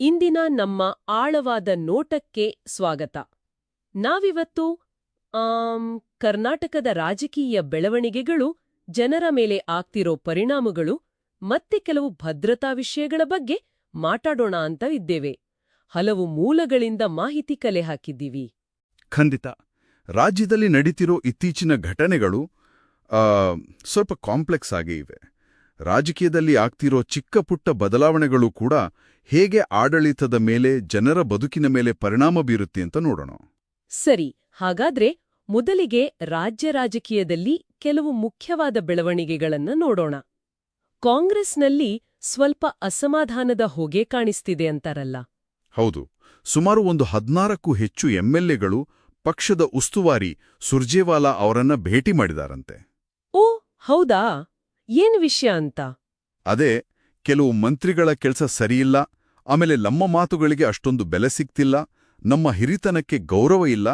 ಇಂದಿನ ನಮ್ಮ ಆಳವಾದ ನೋಟಕ್ಕೆ ಸ್ವಾಗತ. ನಾವಿವತ್ತು ಆಂ ಕರ್ನಾಟಕದ ರಾಜಕೀಯ ಬೆಳವಣಿಗೆಗಳು, ಜನರ ಮೇಲೆ ಆಗ್ತಿರೋ ಪರಿಣಾಮಗಳು, ಮತ್ತೆ ಕೆಲವು ಭದ್ರತಾ ವಿಷಯಗಳ ಬಗ್ಗೆ ಮಾತಾಡೋಣ ಅಂತ ಇದ್ದೇವೆ. ಹಲವು ಮೂಲಗಳಿಂದ ಮಾಹಿತಿ ಕಲೆ ಹಾಕಿದ್ದೀವಿ. ಖಂಡಿತ. ರಾಜ್ಯದಲ್ಲಿ ನಡೀತಿರೋ ಇತ್ತೀಚಿನ ಘಟನೆಗಳು ಸ್ವಲ್ಪ ಕಾಂಪ್ಲೆಕ್ಸ್ ಆಗಿ ಇವೆ. ರಾಜಕೀಯದಲ್ಲಿ ಆಗ್ತಿರೋ ಚಿಕ್ಕ ಪುಟ್ಟ ಬದಲಾವಣೆಗಳು ಕೂಡ ಹೇಗೆ ಆಡಳಿತದ ಮೇಲೆ ಜನರ ಬದುಕಿನ ಮೇಲೆ ಪರಿಣಾಮ ಬೀರುತ್ತೆ ಅಂತ ನೋಡೋಣ. ಸರಿ ಹಾಗಾದ್ರೆ ಮೊದಲಿಗೆ ರಾಜ್ಯ ರಾಜಕೀಯದಲ್ಲಿ ಕೆಲವು ಮುಖ್ಯವಾದ ಬೆಳವಣಿಗೆಗಳನ್ನ ನೋಡೋಣ. ಕಾಂಗ್ರೆಸ್ನಲ್ಲಿ ಸ್ವಲ್ಪ ಅಸಮಾಧಾನದ ಹೊಗೆ ಕಾಣಿಸ್ತಿದೆ ಅಂತಾರಲ್ಲ. ಹೌದು ಸುಮಾರು ಒಂದು ಹದ್ನಾರಕ್ಕೂ ಹೆಚ್ಚು ಎಂಎಲ್ಎಗಳು ಪಕ್ಷದ ಉಸ್ತುವಾರಿ ಸುರ್ಜೇವಾಲಾ ಅವರನ್ನ ಭೇಟಿ ಮಾಡಿದಾರಂತೆ. ಓ ಹೌದಾ? ಏನ್ ವಿಷಯ ಅಂತ? ಅದೇ ಕೆಲವು ಮಂತ್ರಿಗಳ ಕೆಲಸ ಸರಿಯಿಲ್ಲ ಆಮೇಲೆ ನಮ್ಮ ಮಾತುಗಳಿಗೆ ಅಷ್ಟೊಂದು ಬೆಲೆ ಸಿಗ್ತಿಲ್ಲ ನಮ್ಮ ಹಿರಿತನಕ್ಕೆ ಗೌರವ ಇಲ್ಲ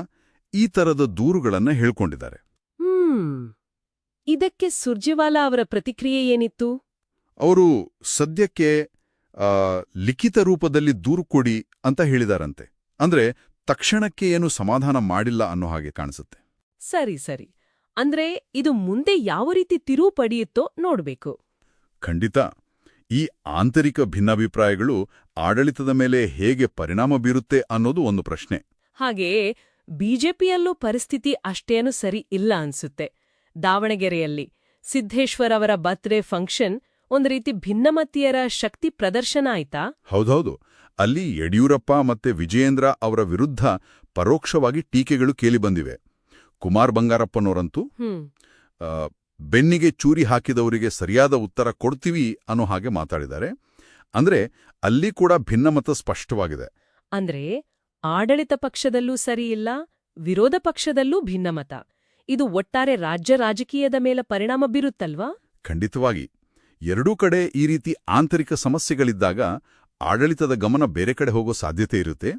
ಈ ತರದ ದೂರುಗಳನ್ನ ಹೇಳ್ಕೊಂಡಿದ್ದಾರೆ. ಹ್ಮ್. ಇದಕ್ಕೆ ಸುರ್ಜೆವಾಲಾ ಅವರ ಪ್ರತಿಕ್ರಿಯೆ ಏನಿತ್ತು? ಅವರು ಸದ್ಯಕ್ಕೆ ಲಿಖಿತ ರೂಪದಲ್ಲಿ ದೂರು ಕೊಡಿ ಅಂತ ಹೇಳಿದಾರಂತೆ. ಅಂದ್ರೆ ತಕ್ಷಣಕ್ಕೆ ಏನು ಸಮಾಧಾನ ಮಾಡಿಲ್ಲ ಅನ್ನೋ ಹಾಗೆ ಕಾಣಿಸುತ್ತೆ. ಸರಿ ಸರಿ. ಅಂದ್ರೆ ಇದು ಮುಂದೆ ಯಾವ ರೀತಿ ತಿರುವು ಪಡೆಯುತ್ತೋ ನೋಡ್ಬೇಕು. ಖಂಡಿತ. ಈ ಆಂತರಿಕ ಭಿನ್ನಾಭಿಪ್ರಾಯಗಳು ಆಡಳಿತದ ಮೇಲೆ ಹೇಗೆ ಪರಿಣಾಮ ಬೀರುತ್ತೆ ಅನ್ನೋದು ಒಂದು ಪ್ರಶ್ನೆ. ಹಾಗೆಯೇ ಬಿಜೆಪಿಯಲ್ಲೂ ಪರಿಸ್ಥಿತಿ ಅಷ್ಟೇನು ಸರಿ ಇಲ್ಲ ಅನ್ಸುತ್ತೆ. ದಾವಣಗೆರೆಯಲ್ಲಿ ಸಿದ್ದೇಶ್ವರ್ ಅವರ ಬರ್ತ್ಡೇ ಫಂಕ್ಷನ್ ಒಂದು ರೀತಿ ಭಿನ್ನಮತೀಯರ ಶಕ್ತಿ ಪ್ರದರ್ಶನ ಆಯ್ತಾ? ಹೌದೌದು. ಅಲ್ಲಿ ಯಡಿಯೂರಪ್ಪ ಮತ್ತೆ ವಿಜಯೇಂದ್ರ ಅವರ ವಿರುದ್ಧ ಪರೋಕ್ಷವಾಗಿ ಟೀಕೆಗಳು ಕೇಳಿಬಂದಿವೆ ಕುಮಾರ್ ಬಂಗಾರಪ್ಪನವರಂತೂ ಬೆನ್ನಿಗೆ ಚೂರಿ ಹಾಕಿದವರಿಗೆ ಸರಿಯಾದ ಉತ್ತರ ಕೊಡ್ತೀವಿ ಅನ್ನೋ ಹಾಗೆ ಮಾತಾಡಿದ್ದಾರೆ. ಅಂದ್ರೆ ಅಲ್ಲಿ ಕೂಡ ಭಿನ್ನಮತ ಸ್ಪಷ್ಟವಾಗಿದೆ. ಅಂದ್ರೆ ಆಡಳಿತ ಪಕ್ಷದಲ್ಲೂ ಸರಿಯಿಲ್ಲ ವಿರೋಧ ಪಕ್ಷದಲ್ಲೂ ಭಿನ್ನಮತ ಇದು ಒಟ್ಟಾರೆ ರಾಜ್ಯ ರಾಜಕೀಯದ ಮೇಲೆ ಪರಿಣಾಮ ಬೀರುತ್ತಲ್ವಾ? ಖಂಡಿತವಾಗಿ. ಎರಡೂ ಕಡೆ ಈ ರೀತಿ ಆಂತರಿಕ ಸಮಸ್ಯೆಗಳಿದ್ದಾಗ ಆಡಳಿತದ ಗಮನ ಬೇರೆ ಕಡೆ ಹೋಗೋ ಸಾಧ್ಯತೆ ಇರುತ್ತೆ.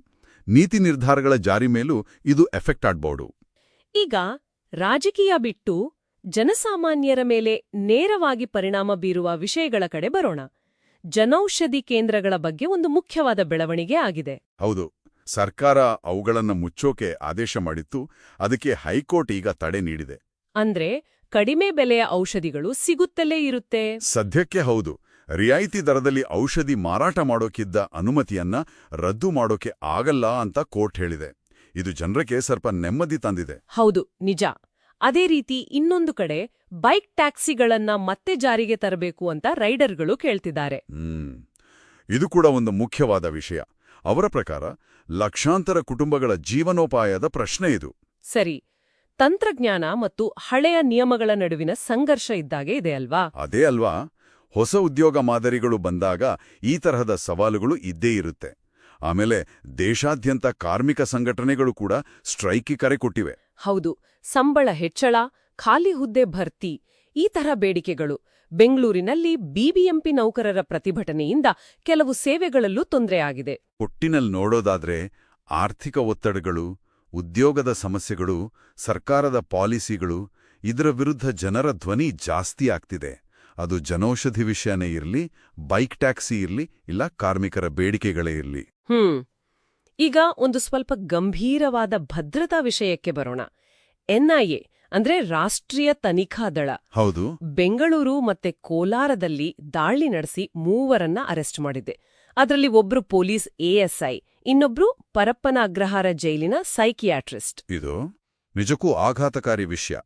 ನೀತಿ ನಿರ್ಧಾರಗಳ ಜಾರಿ ಮೇಲೂ ಇದು ಎಫೆಕ್ಟ್ ಆಡ್ಬೋದು ಈಗ ರಾಜಕೀಯ ಬಿಟ್ಟು ಜನಸಾಮಾನ್ಯರ ಮೇಲೆ ನೇರವಾಗಿ ಪರಿಣಾಮ ಬೀರುವ ವಿಷಯಗಳ ಕಡೆ ಬರೋಣ. ಜನೌಷಧಿ ಕೇಂದ್ರಗಳ ಬಗ್ಗೆ ಒಂದು ಮುಖ್ಯವಾದ ಬೆಳವಣಿಗೆ ಆಗಿದೆ. ಹೌದು ಸರ್ಕಾರ ಅವುಗಳನ್ನು ಮುಚ್ಚೋಕೆ ಆದೇಶ ಮಾಡಿತ್ತು ಅದಕ್ಕೆ ಹೈಕೋರ್ಟ್ ಈಗ ತಡೆ ನೀಡಿದೆ. ಅಂದ್ರೆ ಕಡಿಮೆ ಬೆಲೆಯ ಔಷಧಿಗಳು ಸಿಗುತ್ತಲೇ ಇರುತ್ತೆ? ಸದ್ಯಕ್ಕೆ ಹೌದು ರಿಯಾಯಿತಿ ದರದಲ್ಲಿ ಔಷಧಿ ಮಾರಾಟ ಮಾಡೋಕಿದ್ದ ಅನುಮತಿಯನ್ನ ರದ್ದು ಮಾಡೋಕೆ ಆಗಲ್ಲ ಅಂತ ಕೋರ್ಟ್ ಹೇಳಿದೆ. ಇದು ಜನರಿಗೆ ಸ್ವಲ್ಪ ನೆಮ್ಮದಿ ತಂದಿದೆ. ಹೌದು ನಿಜ. ಅದೇ ರೀತಿ ಇನ್ನೊಂದು ಕಡೆ ಬೈಕ್ ಟ್ಯಾಕ್ಸಿಗಳನ್ನ ಮತ್ತೆ ಜಾರಿಗೆ ತರಬೇಕು ಅಂತ ರೈಡರ್ಗಳು ಕೇಳ್ತಿದ್ದಾರೆ. ಇದು ಕೂಡ ಒಂದು ಮುಖ್ಯವಾದ ವಿಷಯ. ಅವರ ಪ್ರಕಾರ ಲಕ್ಷಾಂತರ ಕುಟುಂಬಗಳ ಜೀವನೋಪಾಯದ ಪ್ರಶ್ನೆ ಇದು. ಸರಿ. ತಂತ್ರಜ್ಞಾನ ಮತ್ತು ಹಳೆಯ ನಿಯಮಗಳ ನಡುವಿನ ಸಂಘರ್ಷ ಇದ್ದಾಗೆ ಇದೆ ಅಲ್ವಾ? ಅದೇ ಅಲ್ವಾ? ಹೊಸ ಉದ್ಯೋಗ ಮಾದರಿಗಳು ಬಂದಾಗ ಈ ತರಹದ ಸವಾಲುಗಳು ಇದ್ದೇ ಇರುತ್ತೆ. ಆಮೇಲೆ ದೇಶಾದ್ಯಂತ ಕಾರ್ಮಿಕ ಸಂಘಟನೆಗಳು ಕೂಡ ಸ್ಟ್ರೈಕಿ ಕರೆ ಕೊಟ್ಟಿವೆ. ಹೌದು ಸಂಬಳ ಹೆಚ್ಚಳ ಖಾಲಿ ಹುದ್ದೆ ಭರ್ತಿ ಈ ತರ ಬೇಡಿಕೆಗಳು. ಬೆಂಗಳೂರಿನಲ್ಲಿ ಬಿಬಿಎಂಪಿ ನೌಕರರ ಪ್ರತಿಭಟನೆಯಿಂದ ಕೆಲವು ಸೇವೆಗಳಲ್ಲೂ ತೊಂದರೆಯಾಗಿದೆ ಒಟ್ಟಿನಲ್ಲಿ ನೋಡೋದಾದ್ರೆ ಆರ್ಥಿಕ ಒತ್ತಡಗಳು ಉದ್ಯೋಗದ ಸಮಸ್ಯೆಗಳು ಸರ್ಕಾರದ ಪಾಲಿಸಿಗಳು ಇದರ ವಿರುದ್ಧ ಜನರ ಧ್ವನಿ ಜಾಸ್ತಿ ಆಗ್ತಿದೆ. ಅದು ಜನೌಷಧಿ ವಿಷಯನೇ ಇರಲಿ ಬೈಕ್ ಟ್ಯಾಕ್ಸಿ ಇರಲಿ ಇಲ್ಲ ಕಾರ್ಮಿಕರ ಬೇಡಿಕೆಗಳೇ ಇರಲಿ. ಹ್ಮ್. ಈಗ ಒಂದು ಸ್ವಲ್ಪ ಗಂಭೀರವಾದ ಭದ್ರತಾ ವಿಷಯಕ್ಕೆ ಬರೋಣ. ಎನ್ಐಎ ಅಂದ್ರೆ ರಾಷ್ಟ್ರೀಯ ತನಿಖಾ ದಳ. ಹೌದು. ಬೆಂಗಳೂರು ಮತ್ತೆ ಕೋಲಾರದಲ್ಲಿ ದಾಳಿ ನಡೆಸಿ ಮೂವರನ್ನ ಅರೆಸ್ಟ್ ಮಾಡಿದೆ. ಅದರಲ್ಲಿ ಒಬ್ರು ಪೊಲೀಸ್ ಎಎಸ್ಐ ಇನ್ನೊಬ್ರು ಪರಪ್ಪನ ಅಗ್ರಹಾರ ಜೈಲಿನ ಸೈಕಿಯಾಟ್ರಿಸ್ಟ್. ಇದು ನಿಜಕ್ಕೂ ಆಘಾತಕಾರಿ ವಿಷಯ.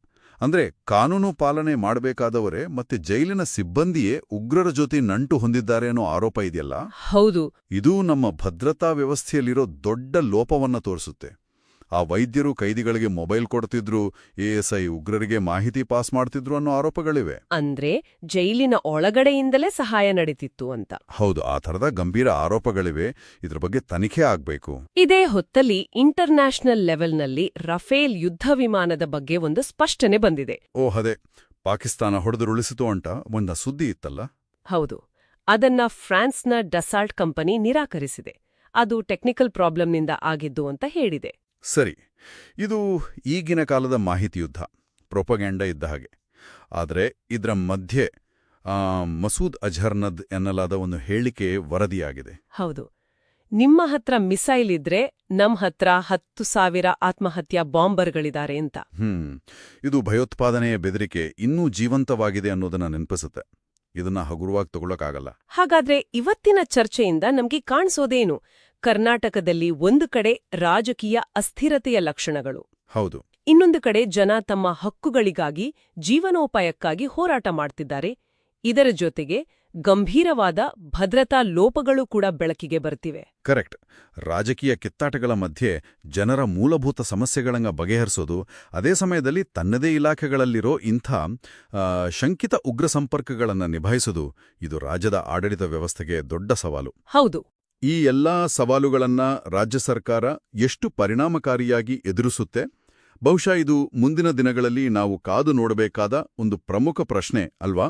ಅಂದ್ರೆ ಕಾನೂನು ಪಾಲನೆ ಮಾಡಬೇಕಾದವರೇ ಮತ್ತೆ ಜೈಲಿನ ಸಿಬ್ಬಂದಿಯೇ ಉಗ್ರರ ಜೊತೆ ನಂಟು ಹೊಂದಿದ್ದಾರೆ ಅನ್ನೋ ಆರೋಪ ಇದೆಯಲ್ಲ? ಹೌದು. ಇದು ನಮ್ಮ ಭದ್ರತಾ ವ್ಯವಸ್ಥೆಯಲ್ಲಿರೋ ದೊಡ್ಡ ಲೋಪವನ್ನ ತೋರಿಸುತ್ತೆ. ಆ ವೈದ್ಯರು ಕೈದಿಗಳಿಗೆ ಮೊಬೈಲ್ ಕೊಡ್ತಿದ್ರು ಎಎಸ್ಐ ಉಗ್ರರಿಗೆ ಮಾಹಿತಿ ಪಾಸ್ ಮಾಡ್ತಿದ್ರು ಅನ್ನೋ ಆರೋಪಗಳಿವೆ. ಅಂದ್ರೆ ಜೈಲಿನ ಒಳಗಡೆಯಿಂದಲೇ ಸಹಾಯ ನಡೀತಿತ್ತು ಅಂತ. ಹೌದು ಆ ಥರದ ಗಂಭೀರ ಆರೋಪಗಳಿವೆ. ಇದ್ರ ಬಗ್ಗೆ ತನಿಖೆ ಆಗ್ಬೇಕು. ಇದೇ ಹೊತ್ತಲ್ಲಿ ಇಂಟರ್ನ್ಯಾಷನಲ್ ಲೆವೆಲ್ನಲ್ಲಿ ರಫೇಲ್ ಯುದ್ಧ ವಿಮಾನದ ಬಗ್ಗೆ ಒಂದು ಸ್ಪಷ್ಟನೆ ಬಂದಿದೆ. ಓಹ್ ಅದೇ. ಪಾಕಿಸ್ತಾನ ಹೊಡೆದುರುಳಿಸಿತು ಅಂತ ಒಂದ ಸುದ್ದಿ ಇತ್ತಲ್ಲ? ಹೌದು. ಅದನ್ನ ಫ್ರಾನ್ಸ್ನ ಡಸಾಲ್ಟ್ ಕಂಪನಿ ನಿರಾಕರಿಸಿದೆ. ಅದು ಟೆಕ್ನಿಕಲ್ ಪ್ರಾಬ್ಲಮ್ನಿಂದ ಆಗಿದ್ದು ಅಂತ ಹೇಳಿದೆ. ಸರಿ ಇದು ಈಗಿನ ಕಾಲದ ಮಾಹಿತಿ ಯುದ್ಧ ಪ್ರೊಪಗ್ಯಾಂಡ ಇದ್ದ ಹಾಗೆ. ಆದರೆ ಇದರ ಮಧ್ಯೆ ಮಸೂದ್ ಅಜರ್ನದ್ ಎನ್ನಲಾದ ಒಂದು ಹೇಳಿಕೆ ವರದಿಯಾಗಿದೆ. ಹೌದು. ನಿಮ್ಮ ಹತ್ರ ಮಿಸೈಲ್ ಇದ್ರೆ ನಮ್ಮ ಹತ್ರ ಹತ್ತು ಸಾವಿರ ಆತ್ಮಹತ್ಯಾ ಬಾಂಬರ್ಗಳಿದ್ದಾರೆ ಅಂತ. ಹ್ಮ್ ಇದು ಭಯೋತ್ಪಾದನೆಯ ಬೆದರಿಕೆ ಇನ್ನೂ ಜೀವಂತವಾಗಿದೆ ಅನ್ನೋದನ್ನ ನೆನಪಿಸುತ್ತೆ. ಇದನ್ನ ಹಗುರವಾಗಿ ತಗೊಳಕ್ಕಾಗಲ್ಲ. ಹಾಗಾದ್ರೆ ಇವತ್ತಿನ ಚರ್ಚೆಯಿಂದ ನಮ್ಗೆ ಕಾಣಿಸೋದೇನು? ಕರ್ನಾಟಕದಲ್ಲಿ ಒಂದು ಕಡೆ ರಾಜಕೀಯ ಅಸ್ಥಿರತೆಯ ಲಕ್ಷಣಗಳು. ಹೌದು. ಇನ್ನೊಂದು ಕಡೆ ಜನ ತಮ್ಮ ಹಕ್ಕುಗಳಿಗಾಗಿ ಜೀವನೋಪಾಯಕ್ಕಾಗಿ ಹೋರಾಟ ಮಾಡ್ತಿದ್ದಾರೆ. ಇದರ ಜೊತೆಗೆ ಗಂಭೀರವಾದ ಭದ್ರತಾ ಲೋಪಗಳು ಕೂಡ ಬೆಳಕಿಗೆ ಬರ್ತಿವೆ. ಕರೆಕ್ಟ್. ರಾಜಕೀಯ ಕಿತ್ತಾಟಗಳ ಮಧ್ಯೆ ಜನರ ಮೂಲಭೂತ ಸಮಸ್ಯೆಗಳನ್ನ ಬಗೆಹರಿಸೋದು ಅದೇ ಸಮಯದಲ್ಲಿ ತನ್ನದೇ ಇಲಾಖೆಗಳಲ್ಲಿರೋ ಇಂಥ ಶಂಕಿತ ಉಗ್ರ ಸಂಪರ್ಕಗಳನ್ನು ನಿಭಾಯಿಸೋದು ಇದು ರಾಜ್ಯದ ಆಡಳಿತ ವ್ಯವಸ್ಥೆಗೆ ದೊಡ್ಡ ಸವಾಲು. ಹೌದು. ಈ ಎಲ್ಲಾ ಸವಾಲುಗಳನ್ನ ರಾಜ್ಯ ಸರ್ಕಾರ ಎಷ್ಟು ಪರಿಣಾಮಕಾರಿಯಾಗಿ ಎದುರಿಸುತ್ತೆ? ಬಹುಶಃ ಇದು ಮುಂದಿನ ದಿನಗಳಲ್ಲಿ ನಾವು ಕಾದು ನೋಡಬೇಕಾದ ಒಂದು ಪ್ರಮುಖ ಪ್ರಶ್ನೆ ಅಲ್ವಾ?